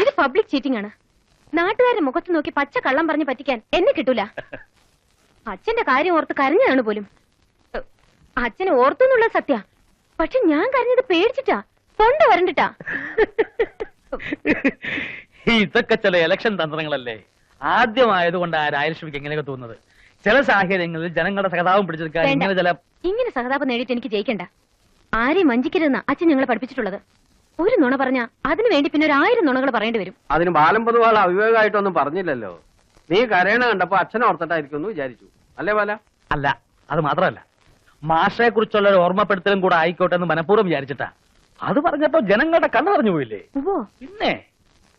ഇത് public cheating ആണ്. നാട്ടുകാരുടെ മുഖത്ത് നോക്കി പച്ച കള്ളം പറഞ്ഞ് പറ്റിക്കാൻ എന്നെ കിട്ടൂല. അച്ഛന്റെ കാര്യം ഓർത്ത് കരഞ്ഞതാണ് പോലും. അച്ഛന് ഓർത്തെന്നുള്ള സത്യ. പക്ഷെ ഞാൻ കരഞ്ഞത് പേടിച്ചിട്ടാ. തൊണ്ട വരണ്ടിട്ടാ. ഇതൊക്കെ ചില ഇലക്ഷൻ തന്ത്രങ്ങളല്ലേ? ആദ്യമായതുകൊണ്ട് ആ രാജലക്ഷ്മിക്ക് എങ്ങനെയൊക്കെ തോന്നുന്നത്? ചില സാഹചര്യങ്ങളിൽ ജനങ്ങളുടെ സഹതാപം പിടിച്ചെടുക്കാൻ. ഇങ്ങനെ ചില ഇങ്ങനെ സഹതാപം നേടിയിട്ട് എനിക്ക് ജയിക്കണ്ട. ആരെയും വഞ്ചിക്കരുതെന്ന് അച്ഛൻ ഞങ്ങളെ പഠിപ്പിച്ചിട്ടുള്ളത്. ഒരു നുണ പറഞ്ഞ അതിനു വേണ്ടി പിന്നെ ഒരു ആയിരം നുണകൾ പറയേണ്ടി വരും. അതിന് ബാലം പൊതുവാൾ അവിവേകമായിട്ടൊന്നും പറഞ്ഞില്ലല്ലോ. നീ കരയണ കണ്ടപ്പോ അച്ഛൻ ഓർത്തിട്ടായിരിക്കും എന്ന് വിചാരിച്ചു. അല്ലേ ബാല? അല്ല അത് മാത്രമല്ല. മാഷയെ കുറിച്ചുള്ള ഒരു ഓർമ്മപ്പെടുത്തലും കൂടെ ആയിക്കോട്ടെ എന്ന് മനഃപൂർവം വിചാരിച്ചിട്ടാ. അത് പറഞ്ഞപ്പോ ജനങ്ങളുടെ കണ്ണു പറഞ്ഞു പോയില്ലേ? പിന്നെ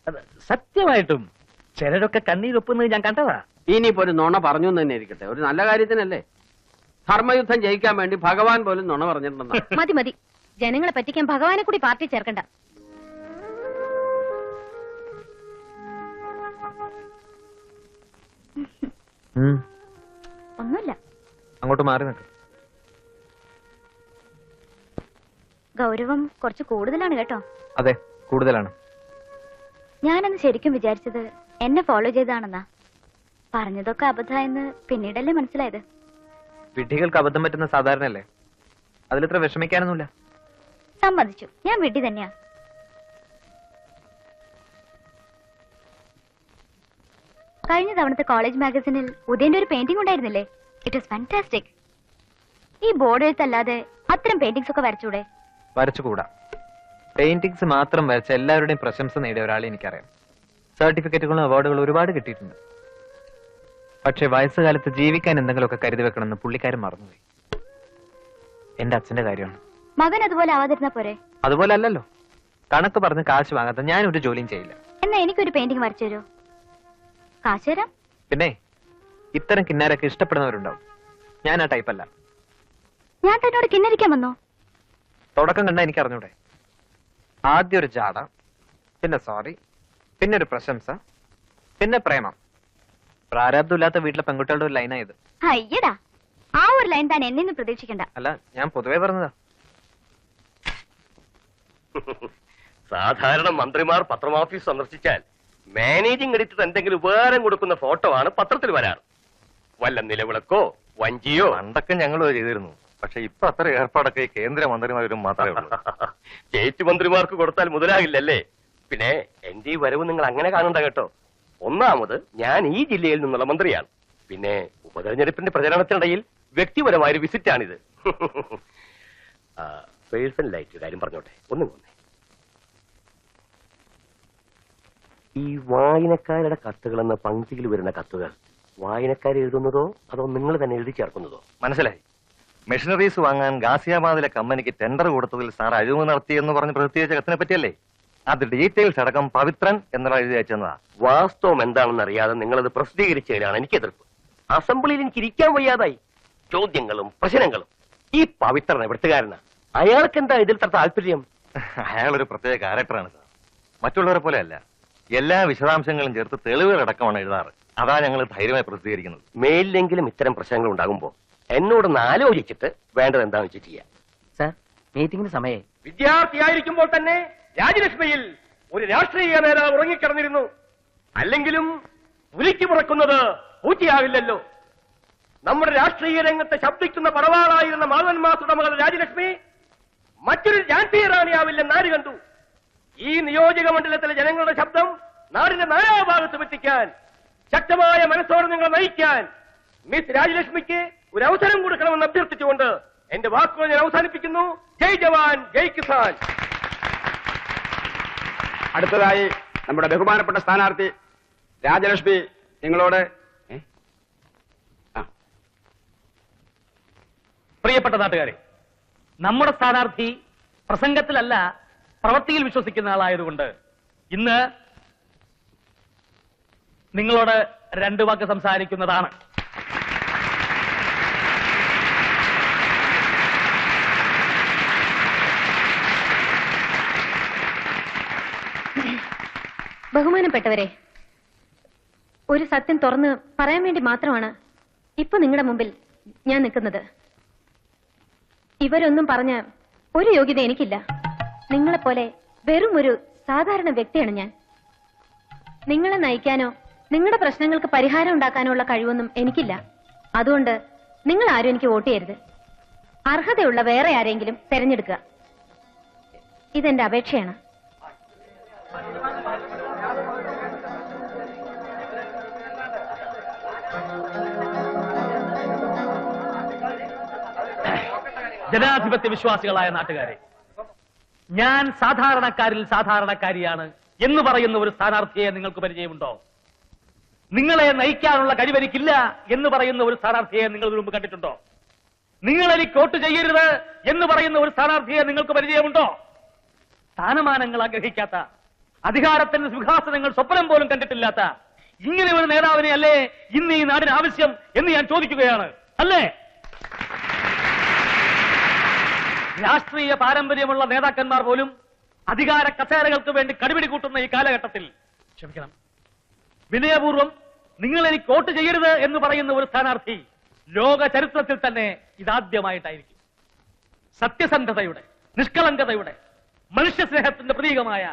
അത് സത്യമായിട്ടും ചിലരൊക്കെ കണ്ണീരൊപ്പുന്നത് ഞാൻ കണ്ടതാ. ഇനിയിപ്പോ ഒരു നുണ പറഞ്ഞു എന്ന് തന്നെ ഇരിക്കട്ടെ. ഒരു നല്ല കാര്യത്തിനല്ലേ? ധർമ്മയുദ്ധം ജയിക്കാൻ വേണ്ടി ഭഗവാൻ പോലും നുണ പറഞ്ഞിട്ടുണ്ടെന്നാ. മതി മതി. ജനങ്ങളെ പറ്റിക്കാൻ ഭഗവാനെ കൂടി പാർട്ടി ചേർക്കണ്ട. ഒന്നുമില്ല. അങ്ങോട്ട് മാറി നിൽക്കും. ഗൗരവം കുറച്ച് കൂടുതലാണ് കേട്ടോ. അതെ കൂടുതലാണ്. ഞാനന്ന് ശരിക്കും വിചാരിച്ചത് എന്നെ ഫോളോ ചെയ്താണെന്നാ പറഞ്ഞതൊക്കെ അബദ്ധമായെന്ന് പിന്നീടല്ലേ മനസ്സിലായത്. വിഡ്ഢികൾക്ക് അബദ്ധം പറ്റുന്ന സാധാരണയല്ലേ? അതിലിത്ര വിഷമിക്കാനൊന്നുമില്ല. സമ്മതിച്ചു. ഞാൻ വീട്ടിൽ തന്നെയാ. കഴിഞ്ഞ തവണത്തെ കോളേജ് മാഗസിനിൽ ഉദയന്റെ ഒരു പെയിന്റിംഗ് ഉണ്ടായിരുന്നില്ലേ? ഇറ്റ് വാസ് ഫാന്റാസ്റ്റിക് ഈ ബോർഡ് എഴുത്തല്ലാതെ അത്തരം പെയിന്റിങ്സ് ഒക്കെ വരച്ചൂടെ? വരച്ചുകൂടാ. പെയിന്റിങ്സ് മാത്രം വരച്ച എല്ലാവരുടെയും പ്രശംസ നേടിയ ഒരാളെ എനിക്കറിയാം. സർട്ടിഫിക്കറ്റുകളും അവാർഡുകളും ഒരുപാട് കിട്ടിയിട്ടുണ്ട്. പക്ഷെ വയസ്സുകാലത്ത് ജീവിക്കാൻ എന്തെങ്കിലുമൊക്കെ കരുതി വെക്കണമെന്ന് പുള്ളിക്കാരൻ മറന്നുപോയി. എന്റെ അച്ഛന്റെ കാര്യമാണ്. മകൻ അതുപോലെ ആവാതിരുന്ന പോരെ? അതുപോലെ അല്ലല്ലോ. കണക്ക് പറഞ്ഞ് കാശ് വാങ്ങാത്ത ഞാൻ ഒരു ജോലിയും ചെയ്യില്ല. എന്നാ എനിക്കൊരു പെയിന്റിംഗ് വരച്ചു തരുമോ കാശ് തരാം. പിന്നെ ഇത്തരം കിന്നാരൊക്കെ ഇഷ്ടപ്പെടുന്നവരുണ്ടാവും. ഞാൻ ആ ടൈപ്പല്ല ഞാൻ തന്നോട് കിന്നരിക്കാൻ വന്നോ? തുടക്കം കണ്ട എനിക്ക് അറിഞ്ഞൂടെ ആദ്യം ഒരു ജാട പിന്നെ സോറി പിന്നെ ഒരു പ്രശംസ പിന്നെ പ്രേമം. പ്രാരാബ്ദമില്ലാത്ത വീട്ടിലെ പെൺകുട്ടികളുടെ ഒരു ലൈനായത് അയ്യടാ ആ ഒരു ലൈൻ താൻ എന്നെ പ്രതീക്ഷിക്കണ്ട. അല്ല ഞാൻ പൊതുവേ പറഞ്ഞതാ. സാധാരണ മന്ത്രിമാർ പത്രം ഓഫീസ് സന്ദർശിച്ചാൽ മാനേജിംഗ് എഡിറ്റർ എന്തെങ്കിലും ഉപകാരം കൊടുക്കുന്ന ഫോട്ടോ ആണ് പത്രത്തിൽ വരാറ്. വല്ല നിലവിളക്കോ വഞ്ചിയോ? പണ്ടൊക്കെ ഞങ്ങൾ ചെയ്തിരുന്നു. പക്ഷെ ഇപ്പൊ അത്ര ഏർപ്പാടൊക്കെ കേന്ദ്ര മന്ത്രിമാരും മാത്രമേ ഉള്ളൂ. സ്റ്റേറ്റ് മന്ത്രിമാർക്ക് കൊടുത്താൽ മുതലാകില്ലല്ലേ? പിന്നെ എന്റെ ഈ വരവ് നിങ്ങൾ അങ്ങനെ കാണണ്ട കേട്ടോ. ഒന്നാമത് ഞാൻ ഈ ജില്ലയിൽ നിന്നുള്ള മന്ത്രിയാണ്. പിന്നെ ഉപതെരഞ്ഞെടുപ്പിന്റെ പ്രചരണത്തിനിടയിൽ വ്യക്തിപരമായ ഒരു വിസിറ്റാണിത്. പേഴ്സണലായിട്ട് കാര്യം പറഞ്ഞോട്ടെ? ഒന്നും കൊന്നേ ഈ വായനക്കാരുടെ കത്തുകൾ എന്ന പങ്ക്തിയിൽ വരുന്ന കത്തുകൾ വായനക്കാർ എഴുതുന്നതോ അതോ നിങ്ങൾ തന്നെ എഴുതി ചേർക്കുന്നതോ? മനസ്സിലായി. മെഷീനറീസ് വാങ്ങാൻ ഗാസിയാബാദിലെ കമ്പനിക്ക് ടെൻഡർ കൊടുത്തതിൽ സാർ അഴിമതി നടത്തിയെന്ന് പറഞ്ഞ് പ്രസിദ്ധീകരിച്ച കത്തിനെ പറ്റിയല്ലേ? അത് ഡീറ്റെയിൽസ് അടക്കം പവിത്രൻ എന്നുള്ള എഴുതി അയച്ചതാ. വാസ്തവം എന്താണെന്ന് അറിയാതെ നിങ്ങളത് പ്രസിദ്ധീകരിച്ചതിലാണ് എനിക്ക് എതിർപ്പ്. അസംബ്ലിയിൽ എനിക്ക് ഇരിക്കാൻ വയ്യാതായി. ചോദ്യങ്ങളും പ്രശ്നങ്ങളും. ഈ പവിത്രൻ എവിടുത്തുകാരനാ? അയാൾക്ക് എന്താ ഇതിൽ താല്പര്യം? അയാൾ ഒരു പ്രത്യേക ക്യാരക്ടറാണ് സാർ മറ്റുള്ളവരെ പോലെ അല്ല എല്ലാ വിശദാംശങ്ങളും ചേർത്ത് തെളിവുകളടക്കമാണ് എഴുതാറ്. അതാ ഞങ്ങൾ ധൈര്യമായി പ്രസിദ്ധീകരിക്കുന്നത് മേലിലെങ്കിലും ഇത്തരം പ്രശ്നങ്ങൾ ഉണ്ടാകുമ്പോ എന്നോട് നാലോചിച്ചിട്ട് വേണ്ടത് എന്താണെന്ന് വെച്ച് ചെയ്യാം. സാർ മീറ്റിംഗിന് സമയേ വിദ്യാർത്ഥിയായിരിക്കുമ്പോൾ തന്നെ രാജലക്ഷ്മിയിൽ ഒരു രാഷ്ട്രീയ നേതാവ് ഉറങ്ങിക്കിടന്നിരുന്നു. അല്ലെങ്കിലും ഉലിക്കു മുറക്കുന്നത് പൂച്ചയാവില്ലല്ലോ. നമ്മുടെ രാഷ്ട്രീയ രംഗത്തെ ശബ്ദിക്കുന്ന പറവാളായിരുന്ന മാധവൻ മാസ് ഉടമകൾ രാജലക്ഷ്മി മറ്റൊരു ജാൻസി റാണിയാവില്ലെന്ന് ആര് കണ്ടു? ഈ നിയോജക മണ്ഡലത്തിലെ ജനങ്ങളുടെ ശബ്ദം നാടിന്റെ നാനാഭാഗത്തും എത്തിക്കാൻ ശക്തമായ മനസ്സോടെ നിങ്ങളെ നയിക്കാൻ മിസ് രാജലക്ഷ്മിക്ക് ഒരു അവസരം കൊടുക്കണമെന്ന് അഭ്യർത്ഥിച്ചുകൊണ്ട് എന്റെ വാക്കുകൾ ഞാൻ അവസാനിപ്പിക്കുന്നു. ജയ് ജവാൻ ജയ് കിസാൻ. അടുത്തതായി നമ്മുടെ ബഹുമാനപ്പെട്ട സ്ഥാനാർത്ഥി രാജലക്ഷ്മി നിങ്ങളോട് പ്രിയപ്പെട്ട നാട്ടുകാരെ നമ്മുടെ സ്ഥാനാർത്ഥി പ്രസംഗത്തിലല്ല പ്രവൃത്തിയിൽ വിശ്വസിക്കുന്ന ആളായതുകൊണ്ട് ഇന്ന് നിങ്ങളോട് രണ്ടു വാക്ക് സംസാരിക്കുന്നതാണ്. ബഹുമാനപ്പെട്ടവരെ ഒരു സത്യം തുറന്ന് പറയാൻ വേണ്ടി മാത്രമാണ് ഇപ്പൊ നിങ്ങളുടെ മുമ്പിൽ ഞാൻ നിൽക്കുന്നത്. ഇവരൊന്നും പറഞ്ഞ ഒരു യോഗ്യത എനിക്കില്ല. നിങ്ങളെപ്പോലെ വെറും ഒരു സാധാരണ വ്യക്തിയാണ് ഞാൻ. നിങ്ങളെ നയിക്കാനോ നിങ്ങളുടെ പ്രശ്നങ്ങൾക്ക് പരിഹാരം ഉണ്ടാക്കാനോ ഉള്ള കഴിവൊന്നും എനിക്കില്ല. അതുകൊണ്ട് നിങ്ങൾ ആരും എനിക്ക് വോട്ട് ചെയ്യരുത്. അർഹതയുള്ള വേറെ ആരെങ്കിലും തെരഞ്ഞെടുക്കുക. ഇതെന്റെ അപേക്ഷയാണ്. ജനാധിപത്യ വിശ്വാസികളായ നാട്ടുകാരെ ഞാൻ സാധാരണക്കാരിൽ സാധാരണക്കാരിയാണ് എന്ന് പറയുന്ന ഒരു സ്ഥാനാർത്ഥിയെ നിങ്ങൾക്ക് പരിചയമുണ്ടോ? നിങ്ങളെ നയിക്കാനുള്ള കഴിവെനിക്കില്ല എന്ന് പറയുന്ന ഒരു സ്ഥാനാർത്ഥിയെ നിങ്ങൾ മുമ്പ് കണ്ടിട്ടുണ്ടോ? നിങ്ങൾ എനിക്ക് വോട്ട് ചെയ്യരുത് എന്ന് പറയുന്ന ഒരു സ്ഥാനാർത്ഥിയെ നിങ്ങൾക്ക് പരിചയമുണ്ടോ? സ്ഥാനമാനങ്ങൾ ആഗ്രഹിക്കാത്ത അധികാരത്തിന്റെ സിംഹാസനങ്ങൾ സ്വപ്നം പോലും കണ്ടിട്ടില്ലാത്ത ഇങ്ങനെ ഒരു നേതാവിനെ അല്ലേ ഇന്ന് ഈ നാടിന് ആവശ്യം എന്ന് ഞാൻ ചോദിക്കുകയാണ് അല്ലേ? രാഷ്ട്രീയ പാരമ്പര്യമുള്ള നേതാക്കന്മാർ പോലും അധികാര കസേരകൾക്ക് വേണ്ടി കടുപിടി കൂട്ടുന്ന ഈ കാലഘട്ടത്തിൽ ക്ഷമിക്കണം. വിനയപൂർവം നിങ്ങൾ എനിക്ക് വോട്ട് ചെയ്യരുത് എന്ന് പറയുന്ന ഒരു സ്ഥാനാർത്ഥി ലോക ചരിത്രത്തിൽ തന്നെ ഇതാദ്യമായിട്ടായിരിക്കും. സത്യസന്ധതയുടെ നിഷ്കളങ്കതയുടെ മനുഷ്യസ്നേഹത്തിന്റെ പ്രതീകമായ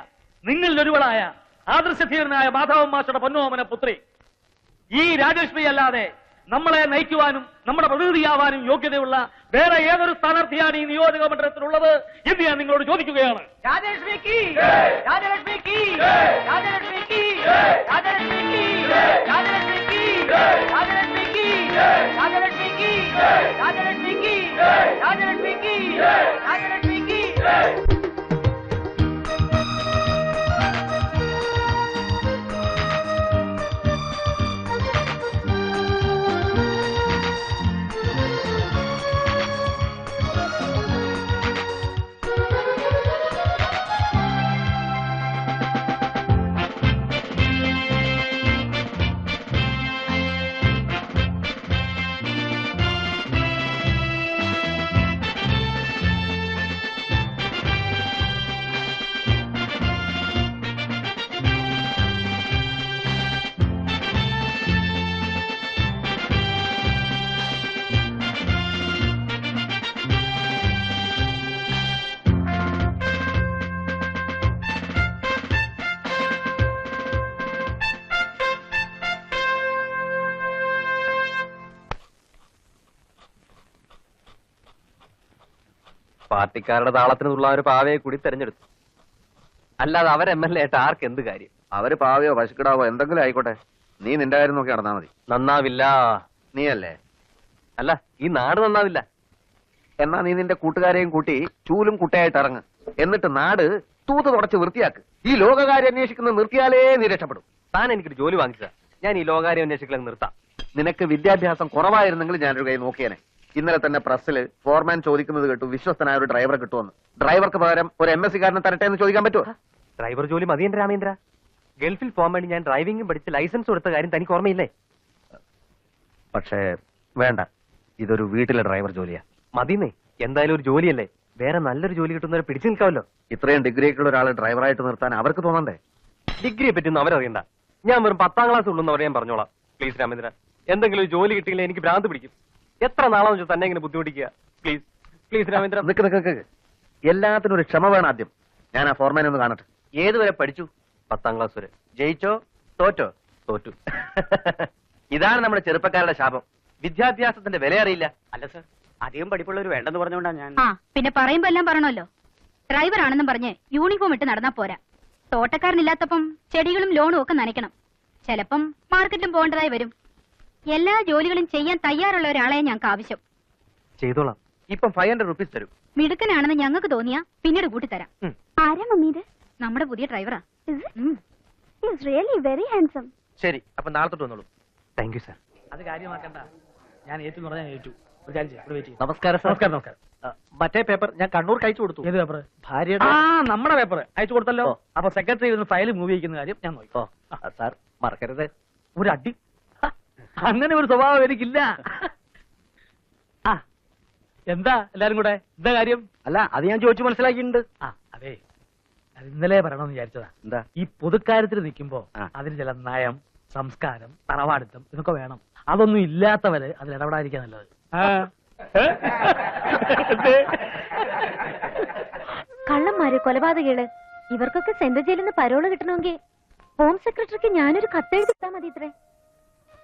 നിങ്ങളിൽ ഒരുവളായ ആദർശധീരനായ മാധവൻ മാഷയുടെ പൊന്നോമന പുത്രി ഈ രാജേഷ്മി അല്ലാതെ നമ്മളെ നയിക്കുവാനും നമ്മുടെ പ്രതിനിധിയാവാനും യോഗ്യതയുള്ള വേറെ ഏതൊരു സ്ഥാനാർത്ഥിയാണ് ഈ നിയോജക മണ്ഡലത്തിലുള്ളത് എന്ന് ഞാൻ നിങ്ങളോട് ചോദിക്കുകയാണ്. പാർട്ടിക്കാരുടെ താളത്തിനുള്ള ഒരു പാവയെ കൂടി തെരഞ്ഞെടുത്തു. അല്ലാതെ അവർ എം എൽ എ ആയിട്ട് ആർക്ക് എന്ത് കാര്യം? അവർ പാവയോ പശുക്കിടാവോ എന്തെങ്കിലും ആയിക്കോട്ടെ. നീ നിന്റെ കാര്യം നോക്കി നടന്നാ മതി. നന്നാവില്ല. നീ അല്ലേ അല്ല ഈ നാട് നന്നാവില്ല. എന്നാ നീ നിന്റെ കൂട്ടുകാരെയും കൂട്ടി ചൂലും കുട്ടയായിട്ട് ഇറങ്ങ്. എന്നിട്ട് നാട് തൂത്ത് തുടച്ച് വൃത്തിയാക്ക്. ഈ ലോകകാര്യം അന്വേഷിക്കുന്ന നിർത്തിയാലേ നീ രക്ഷപ്പെടും. താൻ എനിക്കൊരു ജോലി വാങ്ങിച്ചതാ. ഞാൻ ഈ ലോകകാര്യം അന്വേഷിക്കലങ്ങ് നിർത്താം. നിനക്ക് വിദ്യാഭ്യാസം കുറവായിരുന്നെങ്കിൽ ഞാനൊരു കൈ നോക്കിയേനെ. ഇന്നലെ തന്നെ പ്രസ്സിൽ ഫോർമാൻ ചോദിക്കുന്നത് കേട്ടു വിശ്വസ്തനായ ഒരു ഡ്രൈവറെ കിട്ടുമെന്ന്. ഡ്രൈവർക്ക് പകരം ഒരു എം എസ് സി കാരനെ തരട്ടെ എന്ന് ചോദിക്കാൻ പറ്റുമോ ഡ്രൈവർ ജോലി മതി എന്റെ രാമേന്ദ്ര. ഗൾഫിൽ പോകാൻ വേണ്ടി ഞാൻ ഡ്രൈവിംഗും പഠിച്ച് ലൈസൻസ് കൊടുത്ത കാര്യം തനിക്ക് ഓർമ്മയില്ലേ? പക്ഷേ വേണ്ട. ഇതൊരു വീട്ടിലെ ഡ്രൈവർ ജോലിയാ. മതിന്നേ. എന്തായാലും ഒരു ജോലിയല്ലേ? വേറെ നല്ലൊരു ജോലി കിട്ടുന്നവരെ പിടിച്ചു നിൽക്കാമല്ലോ. ഇത്രയും ഡിഗ്രിയൊക്കെയുള്ള ഒരാളെ ഡ്രൈവറായിട്ട് നിർത്താൻ അവർക്ക് തോന്നണ്ടേ? ഡിഗ്രിയെ പറ്റിയൊന്നും അവരറിയണ്ട. ഞാൻ വെറും പത്താം ക്ലാസ് ഉള്ളൂന്ന് പറയാൻ പറഞ്ഞോളാം. പ്ലീസ് രാമേന്ദ്ര. എന്തെങ്കിലും ഒരു ജോലി കിട്ടിയില്ല എനിക്ക് ഭ്രാന്ത് പിടിക്കും. എത്ര നാളെന്ന് വെച്ചാൽ തന്നെ ഇങ്ങനെ ബുദ്ധിമുട്ടിക്കുക? പ്ലീസ് പ്ലീസ് രാമേന്ദ്ര നിക്ക് നിക്ക് നിക്ക്. എല്ലാത്തിനും ഒരു ക്ഷമ വേണം ആദ്യം. ഞാൻ ആ ഫോർമാൻ ഒന്ന് കാണട്ടെ. ഏതുവരെ പഠിച്ചു? പത്താം ക്ലാസ് വരെ. ജയിച്ചോ? തോറ്റോ? തോറ്റു. ഇതാണ് നമ്മുടെ ചെറുപ്പക്കാരുടെ ശാപം. വിദ്യാഭ്യാസത്തിന്റെ വില അറിയില്ല. അല്ല സർ അധികം പഠിപ്പുള്ളവർ വേണ്ടെന്ന് പറഞ്ഞുകൊണ്ടാണ് ഞാൻ ആ പിന്നെ പറയുമ്പോ എല്ലാം പറയണമല്ലോ. ഡ്രൈവർ ആണെന്നും പറഞ്ഞ് യൂണിഫോം ഇട്ട് നടന്നാ പോരാ. തോട്ടക്കാരനില്ലാത്തപ്പം ചെടികളും ലോണും ഒക്കെ നനയ്ക്കണം. ചിലപ്പം മാർക്കറ്റിലും പോകേണ്ടതായി വരും. എല്ലാ ജോലികളും ചെയ്യാൻ തയ്യാറുള്ള ഒരാളെ ഞങ്ങൾക്ക് ആവശ്യം ചെയ്തോളാം. ഇപ്പം ഫൈവ് ഹൺഡ്രഡ് റുപ്പീസ് തരും. മിടുക്കനാണെന്ന് ഞങ്ങൾക്ക് തോന്നിയാ പിന്നീട് കൂട്ടിത്തരാം. തരാം ആരാ മമ്മി ഇത് നമ്മുടെ പുതിയ ഡ്രൈവറാ റിയലി വെരി ഹാൻസം ശരി അപ്പൊ നാളെ തൊട്ട് വന്നോളൂ. താങ്ക് യു സർ അത് കാര്യമാക്കണ്ട. ഞാൻ ഏറ്റു പറഞ്ഞാൽ ഞാൻ ഏറ്റു. ഒരു കാര്യം ചെയ്യാം, ഇവിടെ wait ചെയ്യ്. നമസ്കാരം സർ നമസ്കാരം നമസ്കാരം. മറ്റേ പേപ്പർ ഞാൻ കണ്ണൂർക്ക് അയച്ചു കൊടുത്തു. ഏത് പേപ്പർ ഭാര്യയുടെ ആ നമ്മുടെ പേപ്പർ അയച്ചു കൊടുത്തല്ലോ. ഓ. അപ്പൊ സെക്രട്ടറി ഇരുന്ന് ഫയൽ മൂവ് ചെയ്യിക്കുന്ന കാര്യം ഞാൻ നോക്കി. ഓ സാർ മറക്കരുത്. ഒരു അടി അങ്ങനെ ഒരു സ്വഭാവം എനിക്കില്ല. ആ എന്താ എല്ലാരും കൂടെ? എന്താ കാര്യം? അല്ല അത് ഞാൻ ചോദിച്ചു മനസ്സിലാക്കിയിട്ടുണ്ട്. ആ അതെ. അത് ഇന്നലെ പറയണമെന്ന് വിചാരിച്ചതാ. എന്താ? ഈ പൊതുക്കാര്യത്തിൽ നിൽക്കുമ്പോ ആ. അതിന് ചില നയം സംസ്കാരം തറവാടിത്തം ഇതൊക്കെ വേണം. അതൊന്നും ഇല്ലാത്തവര് അതിൽ ഇടപെടാതിരിക്കാൻ നല്ലത്. ആ. കള്ളന്മാര് കൊലപാതകൾ ഇവർക്കൊക്കെ സെൻട്രൽ ജയിലിൽ നിന്ന് പരോൾ കിട്ടണമെങ്കിൽ ഹോം സെക്രട്ടറിക്ക് ഞാനൊരു കത്തെഴുതിട്ടാ മതി ഇത്രേ.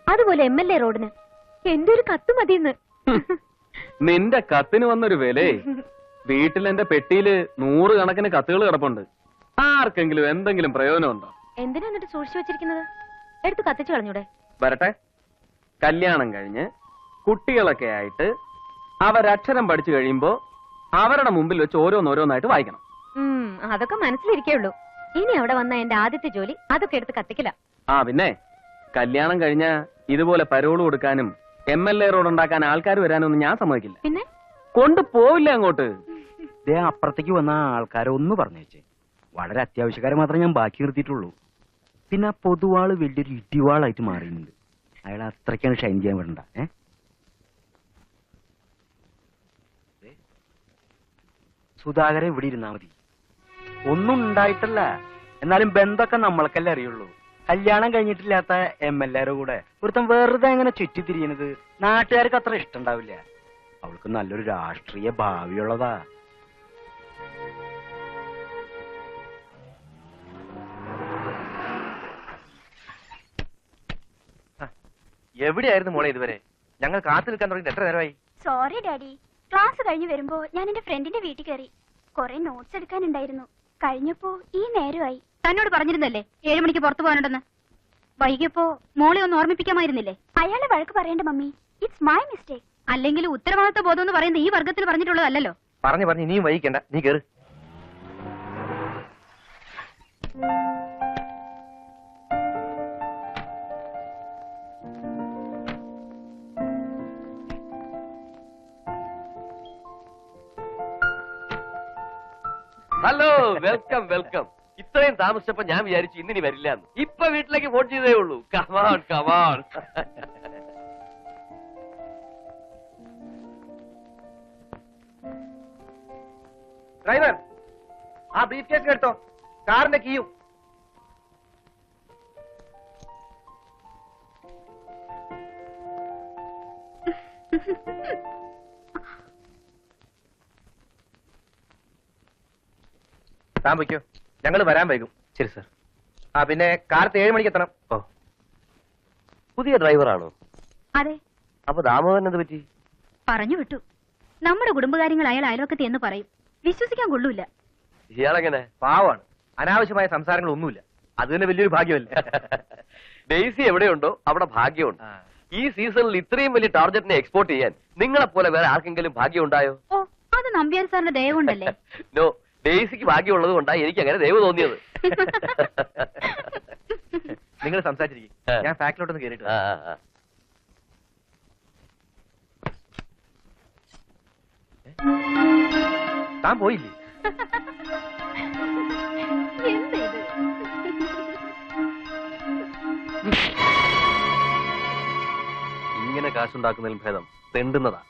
അതുപോലെ എം എൽ എ റോഡിന്. എന്റെ ഒരു കത്ത് മതിയെന്ന്. നിന്റെ കത്തിന് വന്നൊരു വിലേ. വീട്ടിൽ എന്റെ പെട്ടിയിൽ നൂറ് കണക്കിന് കത്തുകൾ കിടപ്പുണ്ട്. ആർക്കെങ്കിലും എന്തെങ്കിലും പ്രയോജനമുണ്ടോ? എന്തിനാ എന്നിട്ട് സൂക്ഷിച്ചു വെച്ചിരിക്കുന്നത്? എടുത്ത് കത്തിച്ചു കളഞ്ഞൂടെ. വരട്ടെ. കല്യാണം കഴിഞ്ഞ് കുട്ടികളൊക്കെ ആയിട്ട് അവരക്ഷരം പഠിച്ചു കഴിയുമ്പോ അവരുടെ മുമ്പിൽ വെച്ച് ഓരോന്നോരോന്നായിട്ട് വായിക്കണം. അതൊക്കെ മനസ്സിലിരിക്കേ ഉള്ളൂ ഇനി അവിടെ വന്ന എന്റെ ആദ്യത്തെ ജോലി അതൊക്കെ എടുത്ത് കത്തിക്കല. ആ പിന്നെ കല്യാണം കഴിഞ്ഞ ഇതുപോലെ പരോൾ കൊടുക്കാനും എം എൽ എ റോഡ് ഉണ്ടാക്കാൻ ആൾക്കാർ വരാനൊന്നും ഞാൻ സമ്മതിക്കില്ല. പിന്നെ? കൊണ്ട് പോവില്ല അങ്ങോട്ട്. ദേ അപ്പുറത്തേക്ക് വന്ന ആൾക്കാരെ ഒന്ന് പറഞ്ഞേച്ചേ വളരെ അത്യാവശ്യക്കാരെ മാത്രമേ ഞാൻ ബാക്കി നിർത്തിയിട്ടുള്ളൂ. പിന്നെ ആ പൊതുവാൾ വലിയൊരു ഇടിവാളായിട്ട് മാറിയിട്ടുണ്ട്. അയാൾ അത്രയ്ക്കാണ് ഷൈൻ ചെയ്യാൻ വിടണ്ട ഏ? സുധാകരൻ ഇവിടെ ഇരുന്നാ മതി. ഒന്നും ഉണ്ടായിട്ടല്ല. എന്നാലും ബന്ധമൊക്കെ നമ്മൾക്കല്ലേ അറിയുള്ളൂ. കല്യാണം കഴിഞ്ഞിട്ടില്ലാത്ത എം എൽ എയുടെ കൂടെ ഒരുത്തം വെറുതെ എങ്ങനെ ചുറ്റിത്തിരിയണത് നാട്ടുകാർക്ക് അത്ര ഇഷ്ടണ്ടാവില്ല അവൾക്ക് നല്ലൊരു രാഷ്ട്രീയ ഭാവിയുള്ളതാ. എവിടെയായിരുന്നു മോളെ ഇതുവരെ? ഞങ്ങൾ കാത്തു നിൽക്കാൻ തുടങ്ങി എത്ര നേരമായി? സോറി ഡാഡി ക്ലാസ് കഴിഞ്ഞ് വരുമ്പോ ഞാൻ എന്റെ ഫ്രണ്ടിന്റെ വീട്ടിൽ കയറി. കുറെ നോട്ട്സ് എടുക്കാനുണ്ടായിരുന്നു. കഴിഞ്ഞപ്പോ ഈ നേരമായി. തന്നോട് പറഞ്ഞിരുന്നല്ലേ? ഏഴു മണിക്ക് പുറത്തു പോകാനുണ്ടെന്ന്. വൈകിയപ്പോ മോളെ ഒന്ന് ഓർമ്മിപ്പിക്കാമായിരുന്നില്ലേ? അയാളെ വഴക്ക് പറയേണ്ട മമ്മി. ഇറ്റ്സ് മൈ മിസ്റ്റേക്ക് അല്ലെങ്കിൽ ഉത്തരവാദിത്വ ബോധം എന്ന് പറയുന്നത് ഈ വർഗത്തിൽ പറഞ്ഞിട്ടുള്ളതല്ലോ പറഞ്ഞു പറഞ്ഞു ഇനിയും വൈകിക്കണ്ട. നീ കേറ്. Hello welcome welcome. ഇത്രയും താമസിച്ചപ്പോ ഞാൻ വിചാരിച്ചു ഇന്നിനി വരില്ല എന്ന് ഇപ്പൊ വീട്ടിലേക്ക് ഫോൺ ചെയ്തേ ഉള്ളൂ. Come on come on driver ആ ബ്രീഫ് കേസ് എടുത്തോ. കാറിന്റെ കീയും താൻ ഞങ്ങൾ വരാൻ വൈകും. ശരി സർ. ആ പിന്നെ കാലത്ത് ഏഴ് മണിക്ക് എത്തണം. ഓ. പുതിയ ഡ്രൈവറാണോ? അതെ. അപ്പൊ ദാമോദരൻ എന്ത് പറ്റി? പറഞ്ഞു വിട്ടു. നമ്മുടെ കുടുംബകാര്യങ്ങൾ അയാൾ അയൽവക്കത്തെ എന്ന് പറയും. വിശ്വസിക്കാൻ കൊള്ളൂല ഇയാളെങ്ങനെ? പാവാണ് അനാവശ്യമായ സംസാരങ്ങൾ ഒന്നുമില്ല അത് തന്നെ വലിയൊരു ഭാഗ്യമല്ലേ? ഡെയ്സി എവിടെയുണ്ടോ അവിടെ ഭാഗ്യമുണ്ട്. ഈ സീസണിൽ ഇത്രയും വലിയ ടാർജറ്റിനെ എക്സ്പോർട്ട് ചെയ്യാൻ നിങ്ങളെ പോലെ വേറെ ആർക്കെങ്കിലും ഭാഗ്യം ഉണ്ടായോ ഓ അത് നമ്പ്യാർ സാറിന്റെ ദയവുണ്ടല്ലേ നോ ഡെയ്സിക്ക് ഭാഗ്യമുള്ളത് കൊണ്ടാ എനിക്ക് അങ്ങനെ ദൈവം തോന്നിയത്. നിങ്ങൾ സംസാരിച്ചിരിക്കും. ഞാൻ ഫാക്ടറിലോട്ടൊന്ന് കയറിയിട്ട് ആ, ആ, ആ. താൻ പോയില്ലേ? ഇങ്ങനെ കാശുണ്ടാക്കുന്നതിലും ഭേദം തെണ്ടുന്നതാ.